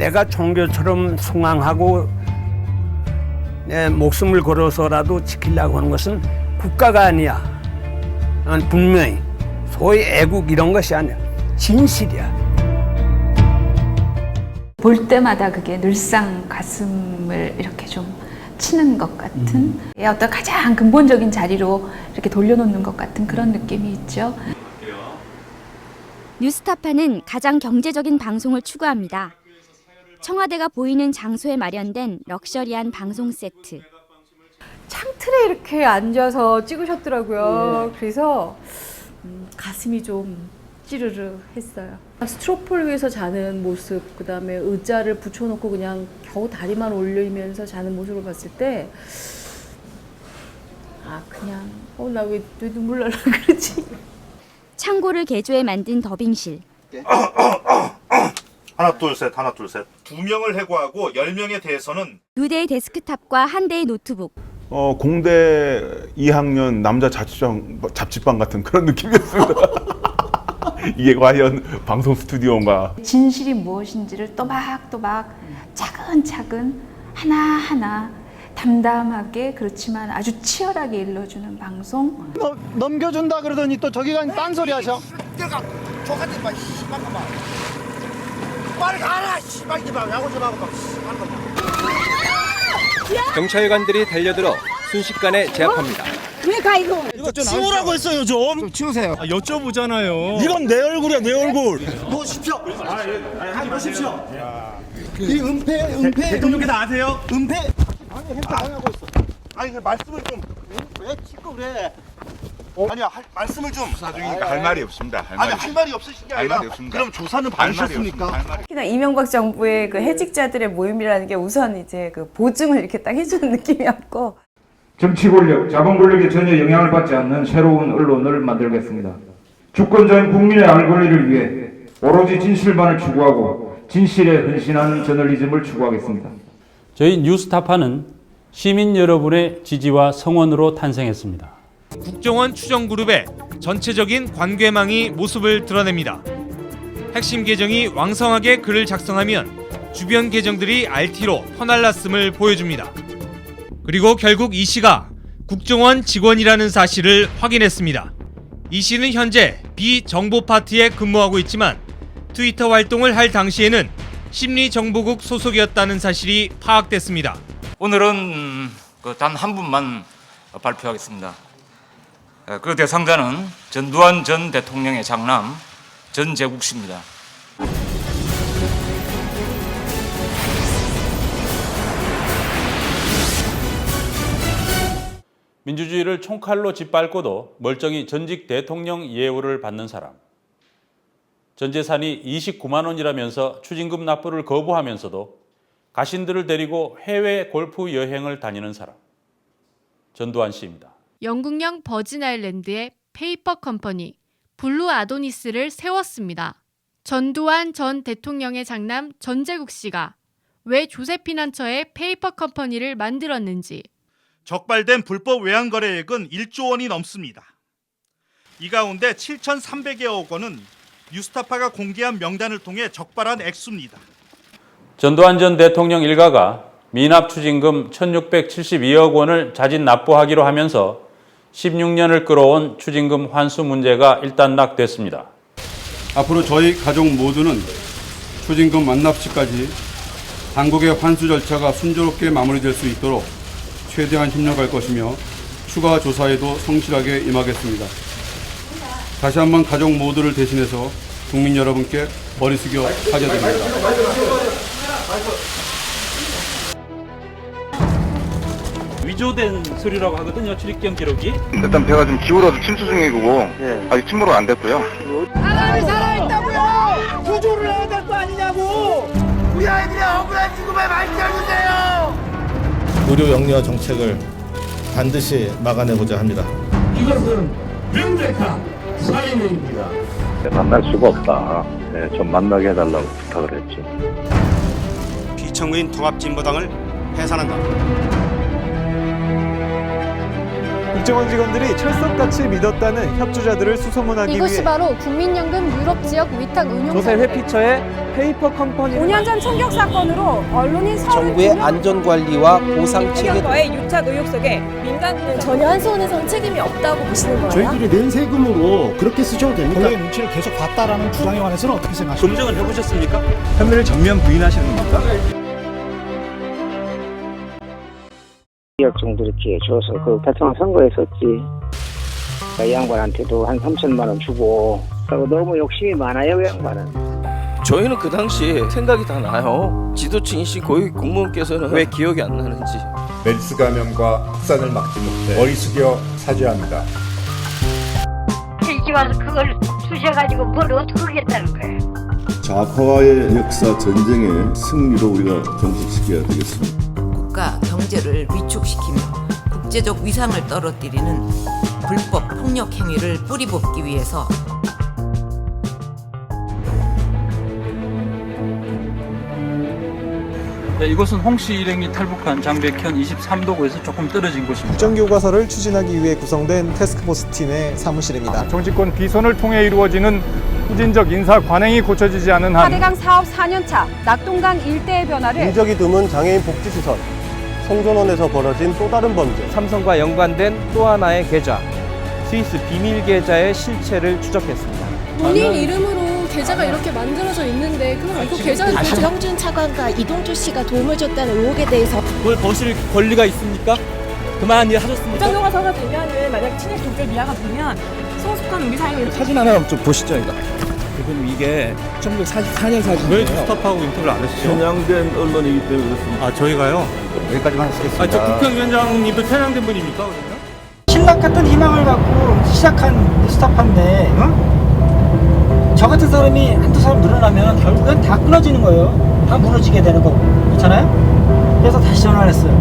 내가 종교처럼 숭앙하고 내 목숨을 걸어서라도 지키려고 하는 것은 국가가 아니야. 난 분명히 소위 애국 이런 것이 아니야. 진실이야. 볼 때마다 그게 늘상 가슴을 이렇게 좀 치는 것 같은 예, 어떤 가장 근본적인 자리로 이렇게 돌려놓는 것 같은 그런 느낌이 있죠. 뉴스타파는 가장 경제적인 방송을 추구합니다. 청와대가 보이는 장소에 마련된 럭셔리한 방송 세트. 창틀에 이렇게 앉아서 찍으셨더라고요. 그래서 음, 가슴이 좀 찌르르 했어요. 스트로폴 위에서 자는 모습, 그 다음에 의자를 붙여놓고 그냥 겨우 다리만 올리면서 자는 모습을 봤을 때, 아, 그냥, 어, 나 왜 눈물 날라 그러지? 창고를 개조해 만든 더빙실. 하나 둘 셋 하나 둘 셋. 두 명을 해고하고 열 명에 대해서는 두 대의 데스크탑과 한 대의 노트북. 어, 공대 2학년 남자 자취방, 잡지방 같은 그런 느낌이었습니다. 이게 과연 방송 스튜디오인가. 진실이 무엇인지를 또박또박 차근차근 하나하나 담담하게 그렇지만 아주 치열하게 일러주는 방송. 너, 넘겨준다 그러더니 또 저기 가니 딴소리 하셔. 조카들 막 씨발 거 봐. 빨리 가라 씨발 좀 야구 좀 하고 막 거. 경찰관들이 달려들어 순식간에 제압합니다. 이거 치우라고 했어요 좀. 좀 치우세요. 여쭤보잖아요. 이건 내 얼굴이야 내 얼굴. 놓으십시오. 놓으십시오. 이 은폐 은폐 대통령께서 아세요? 은폐. 아니 그 말씀을 좀왜 찍고 그래? 아니야 할, 말씀을 좀 사중이니까 할 말이 없습니다. 할 아니 말이 할 말이 없으신 게 할 아니라 말이 없습니다. 그럼 조사는 할 말이 받으셨습니까? 없습니다. 할 말이 특히나 이명박 정부의 그 해직자들의 모임이라는 게 우선 이제 그 보증을 이렇게 딱 해주는 느낌이었고, 정치 권력, 자본 권력에 전혀 영향을 받지 않는 새로운 언론을 만들겠습니다. 주권자인 국민의 알 권리를 위해 오로지 진실만을 추구하고 진실에 헌신하는 저널리즘을 추구하겠습니다. 저희 뉴스타파는 시민 여러분의 지지와 성원으로 탄생했습니다. 국정원 추정 그룹의 전체적인 관계망이 모습을 드러냅니다. 핵심 계정이 왕성하게 글을 작성하면 주변 계정들이 RT로 퍼날랐음을 보여줍니다. 그리고 결국 이 씨가 국정원 직원이라는 사실을 확인했습니다. 이 씨는 현재 비정보 파트에 근무하고 있지만 트위터 활동을 할 당시에는 심리정보국 소속이었다는 사실이 파악됐습니다. 오늘은 그 단 한 분만 발표하겠습니다. 에, 그 대상자는 전두환 전 대통령의 장남 전재국 씨입니다. 민주주의를 총칼로 짓밟고도 멀쩡히 전직 대통령 예우를 받는 사람. 전 재산이 29만 원이라면서 추징금 납부를 거부하면서도 가신들을 데리고 해외 골프 여행을 다니는 사람. 전두환 씨입니다. 영국령 버진 아일랜드의 페이퍼 컴퍼니 블루 아도니스를 세웠습니다. 전두환 전 대통령의 장남 전재국 씨가 왜 조세피난처의 페이퍼 컴퍼니를 만들었는지 적발된 불법 외환 거래액은 1조 원이 넘습니다. 이 가운데 7,300여억 원은 뉴스타파가 공개한 명단을 통해 적발한 액수입니다. 전두환 전 대통령 일가가 미납 추징금 1672억 원을 자진 납부하기로 하면서 16년을 끌어온 추징금 환수 문제가 일단락됐습니다. 앞으로 저희 가족 모두는 추징금 완납 시까지 당국의 환수 절차가 순조롭게 마무리될 수 있도록 최대한 협력할 것이며 추가 조사에도 성실하게 임하겠습니다. 다시 한번 가족 모두를 대신해서 국민 여러분께 머리 숙여 사죄드립니다. 위조된 서류라고 하거든요. 출입경 기록이. 일단 배가 좀 기울어서 침수 중이고 아직 침몰은 안 됐고요. 사람이 살아있다고요. 구조를 해야 될 거 아니냐고. 우리 아이들의 억울한 죽음을 밝혀주세요. 의료 영리화 정책을 반드시 막아내고자 합니다. 이것은 명백한 살인입니다. 만날 수가 없다. 좀 만나게 해달라고 부탁을 했죠. 비천구인 통합진보당을 해산한다. 국정원 직원들이 철석같이 믿었다는 협조자들을 수소문하기 이곳이 위해 바로 국민연금 유럽 지역 위탁 운용 조세 회피처의 페이퍼 컴퍼니 5년 전 총격 사건으로 언론인 서울 정부의 안전관리와 보상 체계 거의 유착 의혹 속에 민간인은 전혀 한수원에서는 책임이 없다고 보시는 거예요? 저희들이 낸 세금으로 그렇게 쓰셔도 됩니까? 권력의 눈치를 계속 봤다라는 주장에 관해서는 어떻게 생각하십니까? 검증을 해보셨습니까? 혐의를 전면 부인하시는 겁니까? 억 정도 이렇게 줘서 그 대통령 선거에 썼지. 그 양반한테도 한 3천만 원 주고. 그리고 너무 욕심이 많아요, 그 양반은. 저희는 그 당시 생각이 다 나요. 지도층이신 고위 공무원께서는 왜 기억이 안 나는지. 메르스 감염과 확산을 막지 못해 머리 숙여 사죄합니다. 일찍 와서 그걸 주셔가지고 뭘 어떻게 하겠다는 거예요. 좌파와의 역사 전쟁의 승리로 우리가 종식시켜야 되겠습니다. 경제를 위축시키며 국제적 위상을 떨어뜨리는 불법 폭력 행위를 뿌리 뽑기 위해서 네, 이곳은 홍씨 일행이 탈북한 장백현 23도구에서 조금 떨어진 곳입니다. 국정교과서를 추진하기 위해 구성된 테스크포스 팀의 사무실입니다. 정치권 비선을 통해 이루어지는 후진적 인사 관행이 고쳐지지 않은 한 4대강 사업 4년차 낙동강 일대의 변화를 인적이 드문 장애인 복지 시설 성전원에서 벌어진 또 다른 범죄 삼성과 연관된 또 하나의 계좌, 스위스 비밀 계좌의 실체를 추적했습니다. 본인 이름으로 계좌가 이렇게 만들어져 있는데 그럼 이거 계좌는 도대체 박형준 차관과 이동주 씨가 도움을 줬다는 의혹에 대해서 그걸 거실 권리가 있습니까? 그만한 일 하셨습니까? 국정교과서가 되면은 만약 친일 독재 미화가 되면 성숙한 우리 사회를 사진 하나 좀 보시죠, 이거. 대표님 이게 1944년 사진이에요. 왜 스톱하고 인터뷰를 안 했죠? 편향된 언론이기 때문에 그렇습니다. 아 저희가요? 여기까지만 하시겠습니다. 아 저 국회의원장님도 편향된 분입니까 그러면? 신락 같은 희망을 갖고 시작한 스타파인데 어? 저 같은 사람이 한두 사람 늘어나면 결국엔 다 끊어지는 거예요. 다 무너지게 되는 거고 그렇잖아요. 그래서 다시 전화를 했어요.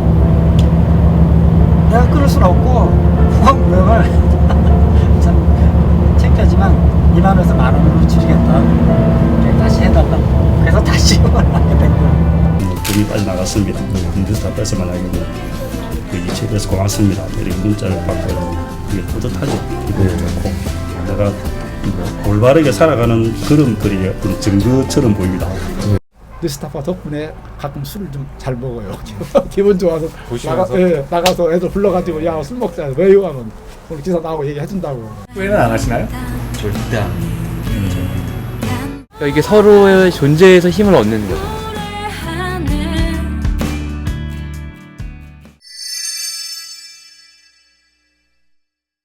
내가 끊을 수는 없고 후원 무역을 참 창피하지만 2만 원에서 만 원으로 줄이겠다. 다시 해달라고. 그래서 다시 전화하게 된 거예요. 둘이 빠져나갔습니다. 뉴스타파에서 만나기로 그 이체돼서 고맙습니다. 이렇게 문자를 받고 그게 뿌듯하죠. 기분이 좋고 내가 뭐 올바르게 살아가는 그런 글이 어떤 증거처럼 보입니다. 뉴스타파 덕분에 가끔 술을 좀 잘 먹어요. 기분 좋아서 보시면서? 나가, 예, 나가서 애들 불러가지고 야 술 먹자. 왜요? 하면 오늘 기사 나오고 얘기해준다고. 후회는 안 하시나요? 절대 안. 이게 서로의 존재에서 힘을 얻는 거죠.